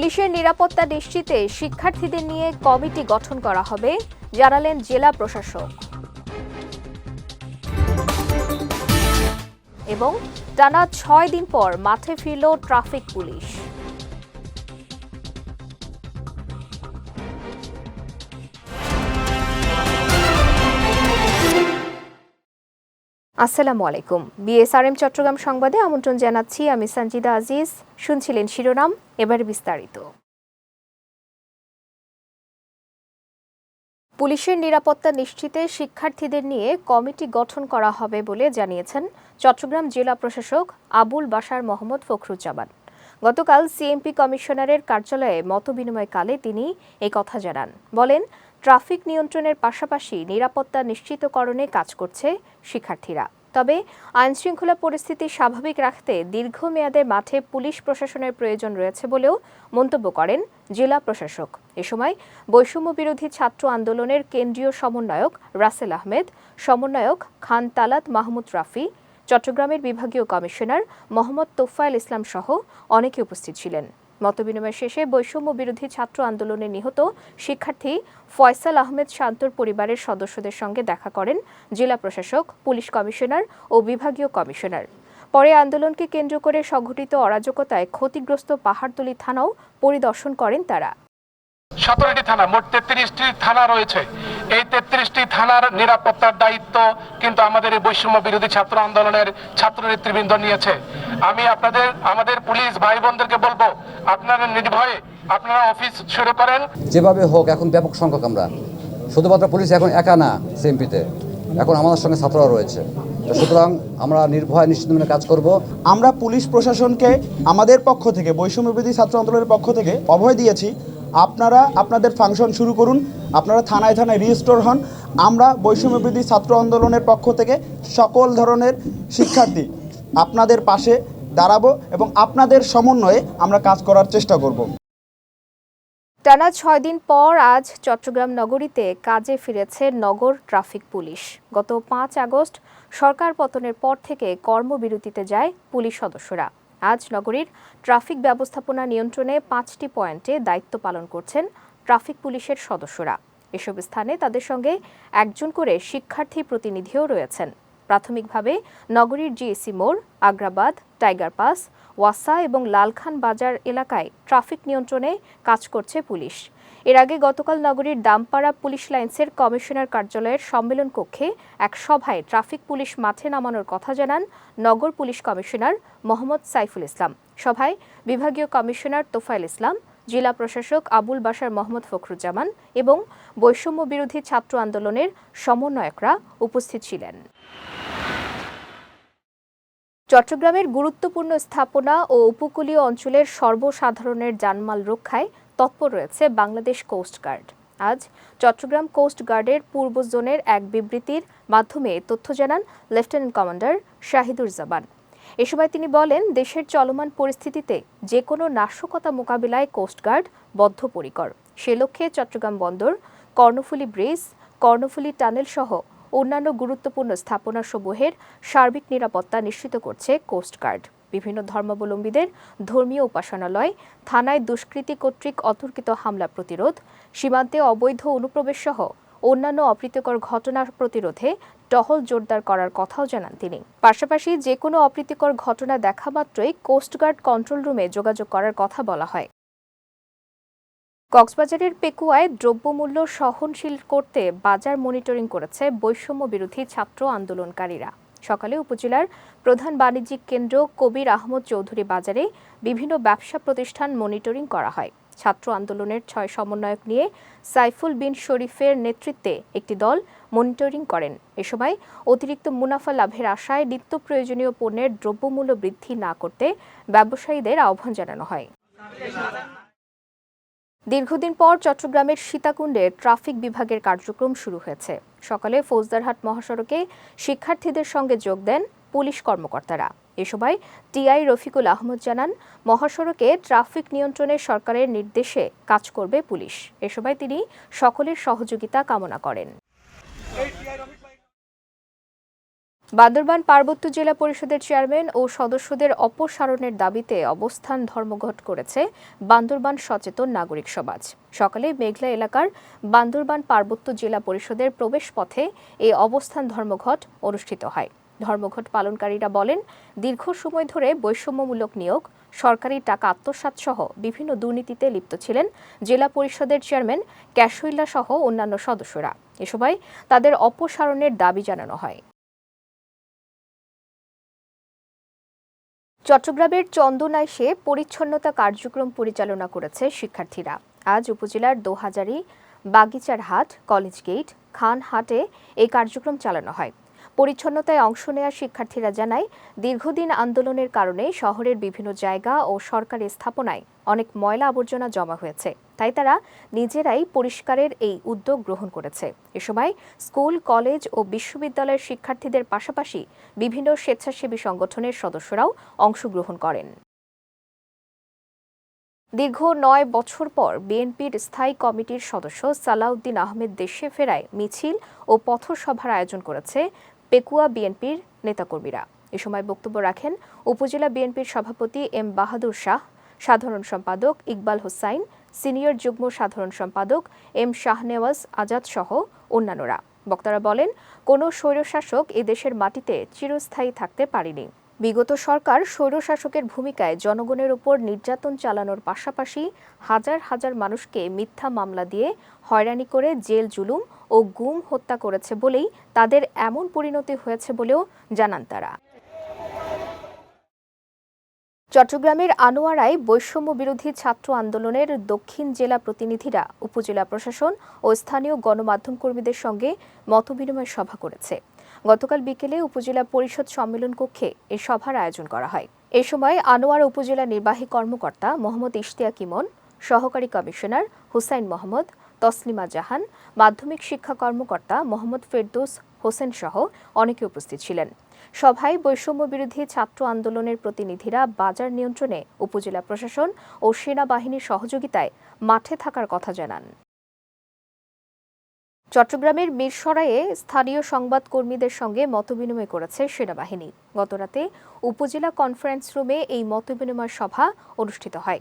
পুলিশের নিরাপত্তা নিশ্চিতে শিক্ষার্থীদের নিয়ে কমিটি গঠন করা হবে, জানালেন জেলা প্রশাসক। এবং টানা ছয় দিন পর মাঠে ফিরল ট্রাফিক পুলিশ। আসসালামু আলাইকুম। বিএসআরএম চট্টগ্রাম সংবাদে আমন্ত্রণ জানাচ্ছি। আমি সঞ্জিদা আজিজ। শুনছিলেন শিরোনাম, এবার বিস্তারিত। পুলিশের নিরাপত্তা নিশ্চিতে শিক্ষার্থীদের নিয়ে কমিটি গঠন করা হবে বলে জানিয়েছেন চট্টগ্রাম জেলা প্রশাসক আবুল বাশার মোহাম্মদ ফখরুজ্জামান। গতকাল সিএমপি কমিশনারের কার্যালয়ে মতবিনিময়কালে তিনি এই কথা জানান। বলেন ট্রাফিক নিয়ন্ত্রণের পাশাপাশি নিরাপত্তা নিশ্চিতকরণে কাজ করছে শিক্ষার্থীরা। তবে আইনশৃঙ্খলা পরিস্থিতি স্বাভাবিক রাখতে দীর্ঘমেয়াদে মাঠে পুলিশ প্রশাসনের প্রয়োজন রয়েছে বলেও মন্তব্য করেন জেলা প্রশাসক। এ সময় বৈষম্য বিরোধী ছাত্র আন্দোলনের কেন্দ্রীয় সমন্বয়ক রাসেল আহমেদ, সমন্বয়ক খান তালাত মাহমুদ রাফি, চট্টগ্রামের বিভাগীয় কমিশনার মোহাম্মদ তোফায়েল ইসলাম সহ অনেকে উপস্থিত ছিলেন। মতবিনিময় শেষে বৈষম্য বিরোধী ছাত্র আন্দোলনে নিহত শিক্ষার্থী ফয়সাল আহমেদ শান্তর পরিবারের সদস্যদের সঙ্গে দেখা করেন জেলা প্রশাসক, পুলিশ কমিশনার ও বিভাগীয় কমিশনার। পরে আন্দোলনকে কেন্দ্র করে সংঘটিত অরাজকতায় ক্ষতিগ্রস্ত পাহাড়তলী থানাও পরিদর্শন করেন তারা। সতেরোটি থানা, মোট তেত্রিশটি থানা রয়েছে। এই তেত্রিশটি থানার নিরাপত্তার দায়িত্ব কিন্তু আমাদের এই বৈষম্য বিরোধী ছাত্র আন্দোলনের ছাত্র নেতৃবৃন্দ নিয়েছে। আমি আপনাদের আমাদের পুলিশ ভাই বোনদেরকে বলব আপনারা নির্ভয়ে আপনারা অফিস শুরু করেন। যেভাবে হোক এখন ব্যাপক সংখ্যক আমরা। শুধুমাত্র পুলিশ এখন একা না সিএমপিতে। এখন আমাদের সঙ্গে ছাত্ররা রয়েছে। তো সুতরাং আমরা নির্ভয় নিশ্চিত মনে কাজ করব। আমরা পুলিশ প্রশাসনকে আমাদের পক্ষ থেকে বৈষম্যবিধি ছাত্র আন্দোলনের পক্ষ থেকে অভয় দিয়েছি। আপনারা আপনাদের ফাংশন শুরু করুন। আপনারা থানায় থানায় রিস্টোর হন। আমরা বৈষম্যবিধি ছাত্র আন্দোলনের পক্ষ থেকে সকল ধরনের শিক্ষার্থী আপনাদের পাশে দাঁড়াবো এবং আপনাদের সমন্বয়ে আমরা কাজ করার চেষ্টা করব। টানা ছয় দিন পর আজ চট্টগ্রাম নগরীতে কাজে ফিরেছে নগর ট্রাফিক পুলিশ। গত পাঁচ আগস্ট সরকার পতনের পর থেকে কর্মবিরতিতে যায় পুলিশ সদস্যরা। আজ নগরীর ট্রাফিক ব্যবস্থাপনা নিয়ন্ত্রণে পাঁচটি পয়েন্টে দায়িত্ব পালন করছেন ট্রাফিক পুলিশের সদস্যরা। এসব স্থানে তাদের সঙ্গে একজন করে শিক্ষার্থী প্রতিনিধিও রয়েছেন। প্রাথমিকভাবে নগরীর জিএসি মোড়, আগ্রাবাদ, টাইগার পাস, ওয়াসা এবং লালখান বাজার এলাকায় ট্রাফিক নিয়ন্ত্রণে কাজ করছে পুলিশ। এর আগে গতকাল নগরীর দামপাড়া পুলিশ লাইন্সের কমিশনার কার্যালয়ের সম্মেলন কক্ষে এক সভায় ট্রাফিক পুলিশ মাঠে নামানোর কথা জানান নগর পুলিশ কমিশনার মোহাম্মদ সাইফুল ইসলাম। সভায় বিভাগীয় কমিশনার তোফায়েল ইসলাম, জেলা প্রশাসক আবুল বাশার মোহাম্মদ ফখরুজ্জামান এবং বৈষম্য বিরোধী ছাত্র আন্দোলনের সমন্বয়করা উপস্থিত ছিলেন। চট্টগ্রামের গুরুত্বপূর্ণ স্থাপনা ও উপকূলীয় অঞ্চলের সর্বসাধারণের জানমাল রক্ষায় তৎপর রয়েছে বাংলাদেশ কোস্টগার্ড আজ চট্টগ্রাম কোস্ট গার্ডের পূর্ব জোনের এক বিবৃতির মাধ্যমে তথ্য জানান লেফটেন্যান্ট কমান্ডার শাহিদুর জামান। এ সময় তিনি বলেন, দেশের চলমান পরিস্থিতিতে যে কোনো নাশকতা মোকাবিলায় কোস্টগার্ড বদ্ধপরিকর। সে লক্ষ্যে চট্টগ্রাম বন্দর, কর্ণফুলী ব্রিজ, কর্ণফুলী টানেল সহ অন্যান্য গুরুত্বপূর্ণ স্থাপনাসমূহের সার্বিক নিরাপত্তা নিশ্চিত করছে কোস্টগার্ড বিভিন্ন ধর্মাবলম্বীদের ধর্মীয় উপাসনালয়, থানায় দুষ্কৃতী কর্তৃক অতর্কিত হামলা প্রতিরোধ, সীমান্তে অবৈধ অনুপ্রবেশ সহ অন্যান্য অপ্রীতিকর ঘটনার প্রতিরোধে টহল জোরদার করার কথাও জানান তিনি। পাশাপাশি যে কোনো অপ্রীতিকর ঘটনা দেখা মাত্রই কোস্টগার্ড কন্ট্রোল রুমে যোগাযোগ করার কথা বলা হয়। কক্সবাজারের পেকুয়ায় দ্রব্যমূল্য সহনশীল করতে বাজার মনিটরিং করেছে বৈষম্য বিরোধী ছাত্র আন্দোলনকারীরা। সকালে উপজেলার প্রধান বাণিজ্যিক কেন্দ্র কবির আহমদ চৌধুরী বাজারে বিভিন্ন ব্যবসা প্রতিষ্ঠান মনিটরিং করা হয়। ছাত্র আন্দোলনের ছয় সমন্বয়ক নিয়ে সাইফুল বিন শরীফের নেতৃত্বে একটি দল মনিটরিং করেন। এ সময় অতিরিক্ত মুনাফা লাভের আশায় নিত্য প্রয়োজনীয় পণ্যের দ্রব্যমূল্য বৃদ্ধি না করতে ব্যবসায়ীদের আহ্বান জানানো হয়। দীর্ঘদিন পর চট্টগ্রামের সীতাকুণ্ডে ট্রাফিক বিভাগের কার্যক্রম শুরু হয়েছে। সকালে ফৌজদারহাট মহাসড়কে শিক্ষার্থীদের সঙ্গে যোগ দেন পুলিশ কর্মকর্তারা। এ সময় টিআই রফিকুল আহমদ জানান, মহাসড়কে ট্রাফিক নিয়ন্ত্রণে সরকারের নির্দেশে কাজ করবে পুলিশ। এ সময় তিনি সকলের সহযোগিতা কামনা করেন। বান্দরবান পার্বত্য জেলা পরিষদের চেয়ারম্যান ও সদস্যদের অপসারণের দাবিতে অবস্থান ধর্মঘট করেছে বান্দরবান সচেতন নাগরিক সমাজ। সকালে মেঘলা এলাকার বান্দরবান পার্বত্য জেলা পরিষদের প্রবেশ পথে এই অবস্থান ধর্মঘট অনুষ্ঠিত হয়। ধর্মঘট পালনকারীরা বলেন, দীর্ঘ সময় ধরে বৈষম্যমূলক নিয়োগ, সরকারি টাকা আত্মসাৎ সহ বিভিন্ন দুর্নীতিতে লিপ্ত ছিলেন জেলা পরিষদের চেয়ারম্যান ক্যাশৈল্লা সহ অন্যান্য সদস্যরা। এ সময় তাদের অপসারণের দাবি জানানো হয়। চট্টগ্রামের চন্দনাইশে পরিচ্ছন্নতা কার্যক্রম পরিচালনা করেছে শিক্ষার্থীরা। আজ উপজেলার দোহাজারি বাগিচার হাট কলেজ গেট খান হাটে এই কার্যক্রম চালানো হয়। পরিচ্ছন্নতায় অংশ নেওয়া শিক্ষার্থীরা জানায়, দীর্ঘদিন আন্দোলনের কারণে শহরের বিভিন্ন জায়গা ও সরকারি স্থাপনায় অনেক ময়লা আবর্জনা জমা হয়েছে। তাই তারা নিজেরাই পরিষ্কারের এই উদ্যোগ গ্রহণ করেছে। এ সময় স্কুল, কলেজ ও বিশ্ববিদ্যালয়ের শিক্ষার্থীদের পাশাপাশি বিভিন্ন স্বেচ্ছাসেবী সংগঠনের সদস্যরাও অংশগ্রহণ করেন। দীর্ঘ নয় বছর পর বিএনপির স্থায়ী কমিটির সদস্য সালাউদ্দিন আহমেদ দেশে ফেরায় মিছিল ও পথসভার আয়োজন করেছে পেকুয়া বিএনপির নেতাকর্মীরা। এ সময় বক্তব্য রাখেন উপজেলা বিএনপির সভাপতি এম বাহাদুর শাহ, সাধারণ সম্পাদক ইকবাল হোসাইন, সিনিয়র যুগ্ম সাধারণ সম্পাদক এম শাহনেওয়াজ আজাদ সহ অন্যান্যরা। বক্তারা বলেন, কোনো স্বৈরশাসক এদেশের মাটিতে চিরস্থায়ী থাকতে পারেনি। বিগত সরকার স্বৈরশাসকের ভূমিকায় জনগণের উপর নির্যাতন চালানোর পাশাপাশি হাজার হাজার মানুষকে মিথ্যা মামলা দিয়ে হয়রানি করে জেল, জুলুম ও গুম হত্যা করেছে বলেই তাদের এমন পরিণতি হয়েছে বলেও জানান তারা। চট্টগ্রামের আনোয়ারায় বৈষম্য বিরোধী ছাত্র আন্দোলনের দক্ষিণ জেলা প্রতিনিধিরা, উপজেলা প্রশাসন ও স্থানীয় গণমাধ্যম কর্মীদের সঙ্গে মতবিনিময় সভা করেছে। গতকাল বিকেলে উপজেলা পরিষদ সম্মেলন কক্ষে এ সভার আয়োজন করা হয়। এ সময় আনোয়ারা উপজেলা নির্বাহী কর্মকর্তা মোহাম্মদ ইশতিয়াক ইমন, সহকারী কমিশনার হুসাইন মোহাম্মদ, তসলিমা জাহান, মাধ্যমিক শিক্ষা কর্মকর্তা মোহাম্মদ ফেরদৌস হোসেন সহ অনেকে উপস্থিত ছিলেন। সভায় বৈষম্য বিরোধী ছাত্র আন্দোলনের প্রতিনিধিরা বাজার নিয়ন্ত্রণে উপজেলা প্রশাসন ও সেনাবাহিনীর সহযোগিতায় মাঠে থাকার কথা জানান। চট্টগ্রামের মিরসরাইয়ে স্থানীয় সংবাদকর্মীদের সঙ্গে মতবিনিময় করেছে সেনাবাহিনী। গতরাতে উপজেলা কনফারেন্স রুমে এই মতবিনিময় সভা অনুষ্ঠিত হয়।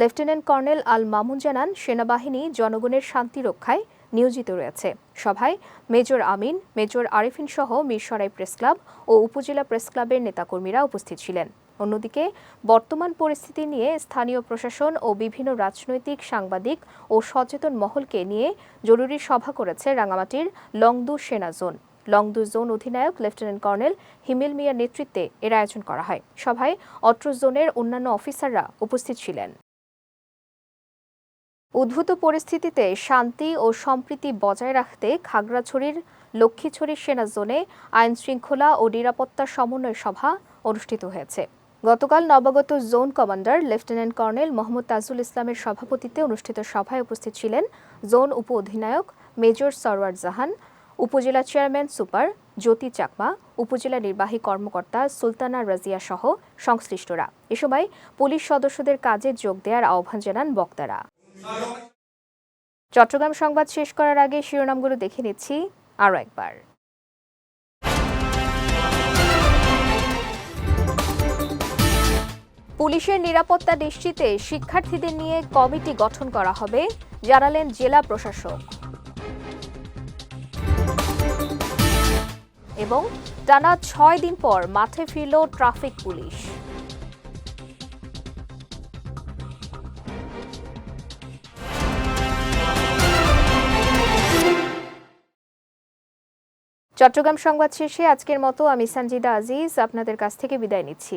লেফটেন্যান্ট কর্নেল আল মামুন জানান, সেনাবাহিনী জনগণের শান্তি রক্ষায় নিয়োজিত রয়েছে। সভায় মেজর আমিন, মেজর আরিফিন সহ মিরসরাই প্রেস ক্লাব ও উপজেলা প্রেস ক্লাবের নেতাকর্মীরা উপস্থিত ছিলেন। অন্যদিকে, বর্তমান পরিস্থিতি নিয়ে স্থানীয় প্রশাসন ও বিভিন্ন রাজনৈতিক সাংবাদিক ও সচেতন মহলকে নিয়ে জরুরি সভা করেছে রাঙামাটির লংদু সেনা জোন। লংদু জোন অধিনায়ক লেফটেন্যান্ট কর্নেল হিমেল মিয়ার নেতৃত্বে এর আয়োজন করা হয়। সভায় অত্র জোনের অন্যান্য অফিসাররা উপস্থিত ছিলেন। উদ্ভূত পরিস্থিতিতে শান্তি ও সম্প্রীতি বজায় রাখতে খাগড়াছড়ির লক্ষ্মীছড়ি সেনা জোনে আইন শৃঙ্খলা ও নিরাপত্তা সমন্বয় সভা অনুষ্ঠিত হয়েছে। গতকাল নবাগত zone commander lieutenant colonel Mohammad Tajul ইসলামের সভাপতিত্বে অনুষ্ঠিত সভায় উপস্থিত ছিলেন জোন উপ অধিনায়ক মেজর সরওয়ার জাহান, উপজেলা চেয়ারম্যান সুপার জ্যোতি চাকমা, উপজেলা নির্বাহী কর্মকর্তা সুলতানা রাজিয়া সহ সংশ্লিষ্টরা। এ সময় পুলিশ সদস্যদের কাজে যোগ দেওয়ার আহ্বান জানান বক্তারা। চট্টগ্রাম সংবাদ শেষ করার আগে শিরোনামগুলো দেখে নিচ্ছি আরও একবার। পুলিশের নিরাপত্তা নিশ্চিতে শিক্ষার্থীদের নিয়ে কমিটি গঠন করা হবে, জানালেন জেলা প্রশাসক। এবং টানা ছয় দিন পর মাঠে ফিরল ট্রাফিক পুলিশ। চট্টগ্রাম সংবাদ শেষে আজকের মতো আমি সঞ্জিদা আজিজ, আপনাদের কাছ থেকে বিদায় নিচ্ছি।